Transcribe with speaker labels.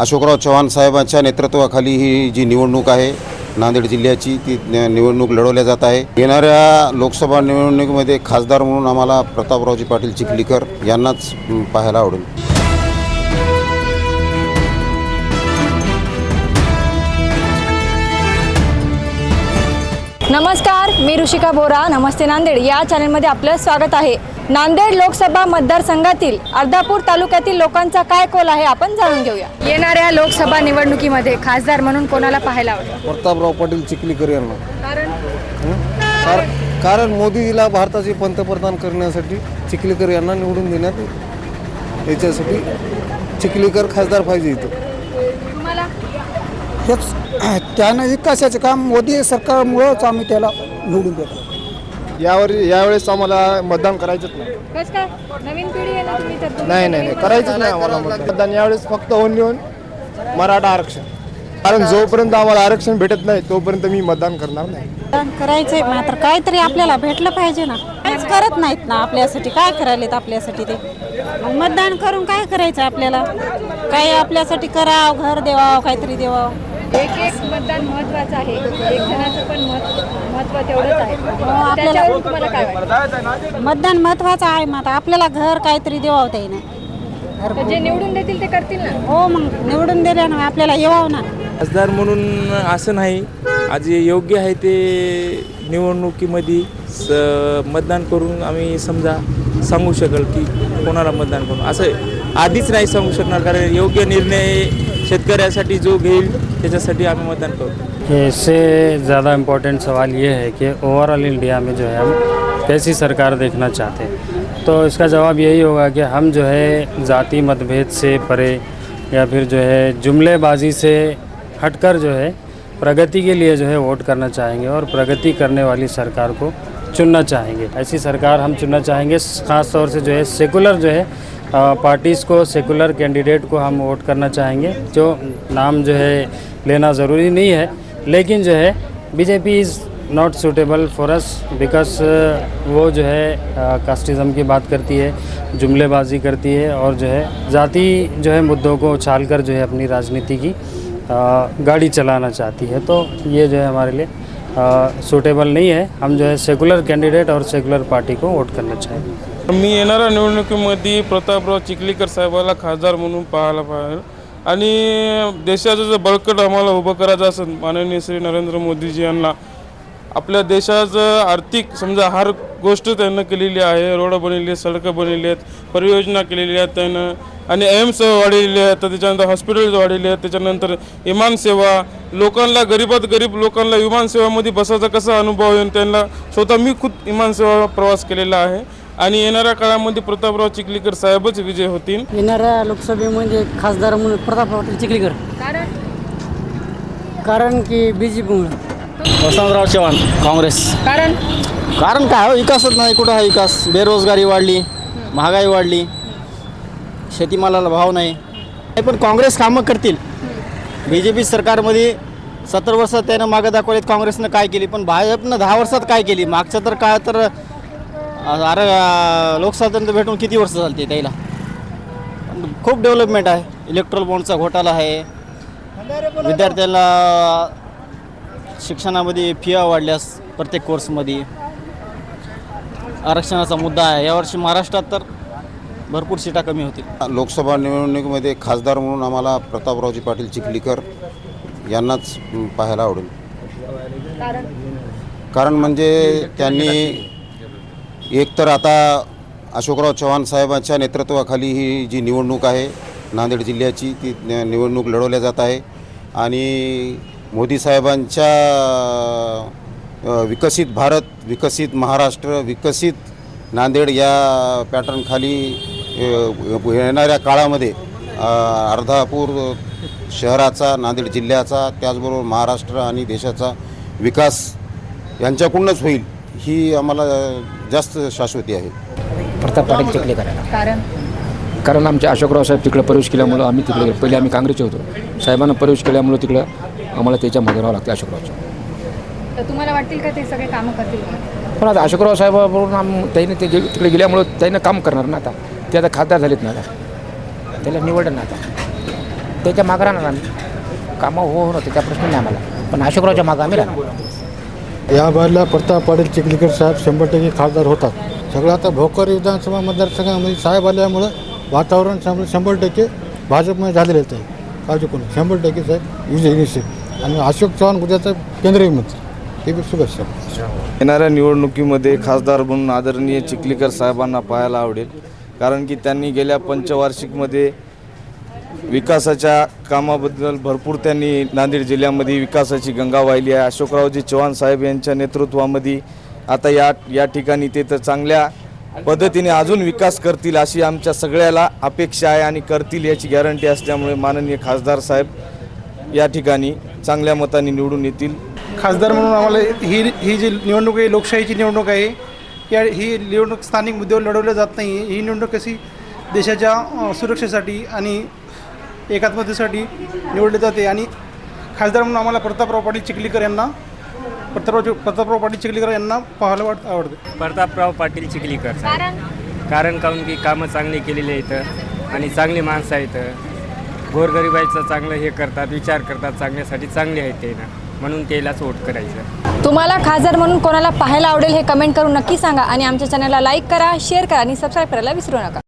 Speaker 1: अशोकराव चव्हाण साहेबांच्या नेतृत्वाखाली ही जी निवडणूक आहे नांदेड जिल्ह्याची ती निवडणूक लढवल्या जात आहे. येणाऱ्या लोकसभा निवडणुकीमध्ये खासदार म्हणून आम्हाला प्रतापरावजी पाटील चिखलीकर यांनाच पाहायला आवडेल.
Speaker 2: नमस्कार मी ऋषिका बोरा नमस्ते नांदेड. या चॅनलमध्ये आपलं स्वागत आहे. नांदेड लोकसभा मतदारसंघातील अर्धापूर तालुक्यातील लोकांचा काय कोल आहे आपण जाणून घेऊया. येणाऱ्या लोकसभा निवडणुकीमध्ये खासदार म्हणून कोणाला पाहायला आवडेल?
Speaker 3: प्रतापराव पाटील चिखलीकर यांना.
Speaker 2: कारण?
Speaker 3: कार कारण मोदीजीला भारताचे पंतप्रधान करण्यासाठी चिखलीकर यांना निवडून देण्यात याच्यासाठी चिखलीकर खासदार पाहिजे इथं.
Speaker 4: हेच त्यानं विकासाचे काम मोदी सरकारमुळंच आम्ही त्याला निवडून देतो.
Speaker 5: यावर यावेळेस आम्हाला मतदान करायचंच नाही.
Speaker 2: कसं काय? नवीन पिढी आहे ना तुम्ही तर तुम्ही
Speaker 5: नाही नाही नाही करायचंच नाही आम्हाला मतदान. यावेळेस फक्त ओनली ओन मराठा आरक्षण. कारण जोपर्यंत आम्हाला आरक्षण भेटत नाही तोपर्यंत मी मतदान करणार नाही.
Speaker 6: मतदान करायचंय मात्र काहीतरी आपल्याला भेटलं पाहिजे ना. काहीच करत नाहीत ना आपल्यासाठी. काय करायलेत आपल्यासाठी ते? मग मतदान करून काय करायचं आपल्याला? काही आपल्यासाठी करावं घर देवावं काहीतरी देवावं.
Speaker 2: एक एक मतदान महत्वाचं आहे. एक जणाचं पण मत महत्त्व तेवढंच आहे. त्याच्यावरून तुम्हाला काय वाटतं?
Speaker 6: मतदान महत्वाचं आहे मग आता आपल्याला घर काहीतरी देवावं ते ना.
Speaker 2: तर जे निवडून देतील ते करतील ना?
Speaker 6: हो मग निवडून दिल्यानं आपल्याला येवावं ना.
Speaker 7: खासदार म्हणून असं नाही. आज जे योग्य आहे ते निवडणुकीमध्ये स मतदान करून आम्ही समजा सांगू शकाल की कोणाला मतदान करू. असं आधीच नाही सांगू शकणार कारण योग्य निर्णय शेतकऱ्यासाठी जो त्याच्यासाठी आम्ही मतदान करू
Speaker 8: इससे ज़्यादा इम्पोर्टेंट सवाल ये है कि ओवरऑल इंडिया में जो है हम कैसी सरकार देखना चाहते हैं? तो इसका जवाब यही होगा कि हम जो है ज़ाति मतभेद से परे या फिर जो है जुमलेबाजी से हटकर जो है प्रगति के लिए जो है वोट करना चाहेंगे और प्रगति करने वाली सरकार को चुनना चाहेंगे। ऐसी सरकार हम चुनना चाहेंगे ख़ास तौर से जो है सेकुलर जो है पार्टीज़ को सेकुलर कैंडिडेट को हम वोट करना चाहेंगे जो नाम जो है लेना ज़रूरी नहीं है लेकिन जो है BJP is not suitable for us because वो जो है कास्टिज़म की बात करती है जुमलेबाजी करती है और जो है जाति जो है मुद्दों को उछाल कर जो है अपनी राजनीति की अ, गाड़ी चलाना चाहती है। तो ये जो है हमारे लिए सुटेबल नाही आहे हम जो है सेक्युलर कॅन्डिडेट और सेक्युलर पार्टी को वोट करना आहे
Speaker 9: मी येणाऱ्या निवडणुकीमध्ये प्रतापराव चिखलीकर साहेबाला खासदार म्हणून पाहायला पाहिजे आणि देशाचं जर बळकट आम्हाला उभं करायचं असेल माननीय श्री नरेंद्र मोदीजी यांना आपल्या देशाचं आर्थिक समजा हर गोष्ट त्यांना केलेली आहे. रोड बनवली आहेत सडकं बनवली आहेत परियोजना केलेली आहेत त्यानं. आणि एम्स वाढलेले आहेत तर त्याच्यानंतर हॉस्पिटल्स वाढलेले आहेत त्याच्यानंतर विमान सेवा. लोकांना गरीबात गरीब लोकांना विमान सेवामध्ये बसायचा कसा अनुभव येईल त्यांना स्वतः मी खुद विमान सेवा प्रवास केलेला आहे. आणि येणाऱ्या काळामध्ये प्रतापराव चिखलीकर साहेबच विजय होतील.
Speaker 4: येणाऱ्या लोकसभेमध्ये खासदार म्हणून प्रताप पाटील चिखलीकर.
Speaker 2: कारण?
Speaker 4: कारण की बी जे पीमुळे
Speaker 3: वसंतराव चव्हाण काँग्रेस.
Speaker 2: कारण?
Speaker 3: कारण काय हो? विकासच नाही. कुठं हा विकास? बेरोजगारी वाढली महागाई वाढली. शेतीमालाला भाव नाही. नाही, पण काँग्रेस कामं करतील. बी जे पी सरकारमध्ये सत्तर वर्षात त्यानं मागं दाखवलेत काँग्रेसनं काय केली? पण भाजपनं दहा वर्षात काय केली? मागचं तर काय तर अरे लोकस्वातंत्र्य भेटून किती वर्ष चालते त्याला? खूप डेव्हलपमेंट आहे. इलेक्ट्रॉल बॉन्डचा घोटाळा आहे. विद्यार्थ्याला शिक्षणामध्ये फिया वाढल्यास प्रत्येक कोर्समध्ये. आरक्षणाचा मुद्दा आहे. यावर्षी महाराष्ट्रात तर भरपूर सीटा कमी होतील.
Speaker 1: लोकसभा निवडणुकीमध्ये खासदार म्हणून आम्हाला प्रतापरावजी पाटील चिखलीकर यांनाच पाहायला आवडेल.
Speaker 2: कारण?
Speaker 1: कारण म्हणजे त्यांनी एक तर आता अशोकराव चव्हाण साहेबांच्या नेतृत्वाखाली ही जी निवडणूक आहे नांदेड जिल्ह्याची ती निवडणूक लढवल्या जात आहे. आणि मोदी साहेबांच्या विकसित भारत विकसित महाराष्ट्र विकसित नांदेड या पॅटर्नखाली येणाऱ्या काळामध्ये अर्धापूर शहराचा नांदेड जिल्ह्याचा त्याचबरोबर महाराष्ट्र आणि देशाचा विकास यांच्याकडूनच होईल ही आम्हाला जास्त शाश्वती आहे.
Speaker 10: प्रताप पाटील चिखलीकर.
Speaker 2: कारण?
Speaker 10: कारण आमचे अशोकराव साहेब तिकडे प्रवेश केल्यामुळं आम्ही तिकडे गेलो. पहिले आम्ही काँग्रेसचे होतो. साहेबांना प्रवेश केल्यामुळं तिकडं आम्हाला त्याच्या मध्ये राहावं लागतं अशोकरावच्या.
Speaker 2: तर तुम्हाला वाटतील का ते सगळे कामं करतील?
Speaker 10: पण आता अशोकराव साहेबाबरोबर आम त्याने ते गे- तिकडे गेल्यामुळं त्यानं काम करणार ना आता. ते आता खासदार झालेत ना. आता त्याला निवडलं ना आता. त्याच्या मागं राहणार आम्ही. कामं हो हो त्याचा प्रश्न नाही आम्हाला. पण अशोकरावच्या मागं आम्ही राहणार.
Speaker 4: या बाजूला प्रताप पाटील चिखलीकर साहेब शंभर टक्के खासदार होतात. सगळं आता भोकर विधानसभा मतदारसंघामध्ये साहेब आल्यामुळं वातावरण शंभर शंभर टक्के भाजपमध्ये झालेलं आहे. काळजी कोणी शंभर टक्के साहेब विजय निश्चित आणि अशोक चव्हाण उद्याचा केंद्रीय मंत्री. ते बी शुभेच्छा
Speaker 5: येणाऱ्या निवडणुकीमध्ये खासदार म्हणून आदरणीय चिखलीकर साहेबांना पाहायला आवडेल. कारण की त्यांनी गेल्या पंचवार्षिकमध्ये विकासाच्या कामाबद्दल भरपूर त्यांनी नांदेड जिल्ह्यामध्ये विकासाची गंगा वाहिली आहे. अशोकरावजी चव्हाण साहेब यांच्या नेतृत्वामध्ये आता या या ठिकाणी ते तर चांगल्या पद्धतीने अजून विकास करतील अशी आमच्या सगळ्याला अपेक्षा आहे आणि करतील याची गॅरंटी असल्यामुळे माननीय खासदार साहेब या ठिकाणी चांगल्या मताने निवडून येतील.
Speaker 4: खासदार म्हणून आम्हाला ही ही जी निवडणूक आहे लोकशाहीची निवडणूक आहे या ही निवडणूक स्थानिक मुद्द्यावर लढवल्या जात नाही. ही निवडणूक कशी देशाच्या सुरक्षेसाठी आणि एकात्मतेसाठी निवडली जाते? आणि खासदार म्हणून आम्हाला प्रतापराव पाटील चिखलीकर यांना प्रतापराव प्रतापराव पाटील चिखलीकर यांना पाहायला वाट आवडते.
Speaker 11: प्रतापराव पाटील चिखलीकर कारण? काऊन की कामं चांगली केलेली आहेत आणि चांगली माणसं आहेत गोरगरिबाईचं चांगलं हे करतात विचार करतात चांगल्यासाठी चांगले आहेत ते ना. म्हणून त्याला वोट करायचं.
Speaker 2: तुम्हाला खासदार म्हणून कोणाला पाहायला आवडेल हे कमेंट करून नक्की सांगा आणि आमच्या चॅनलला लाईक करा शेअर करा आणि सबस्क्राईब करायला विसरू नका.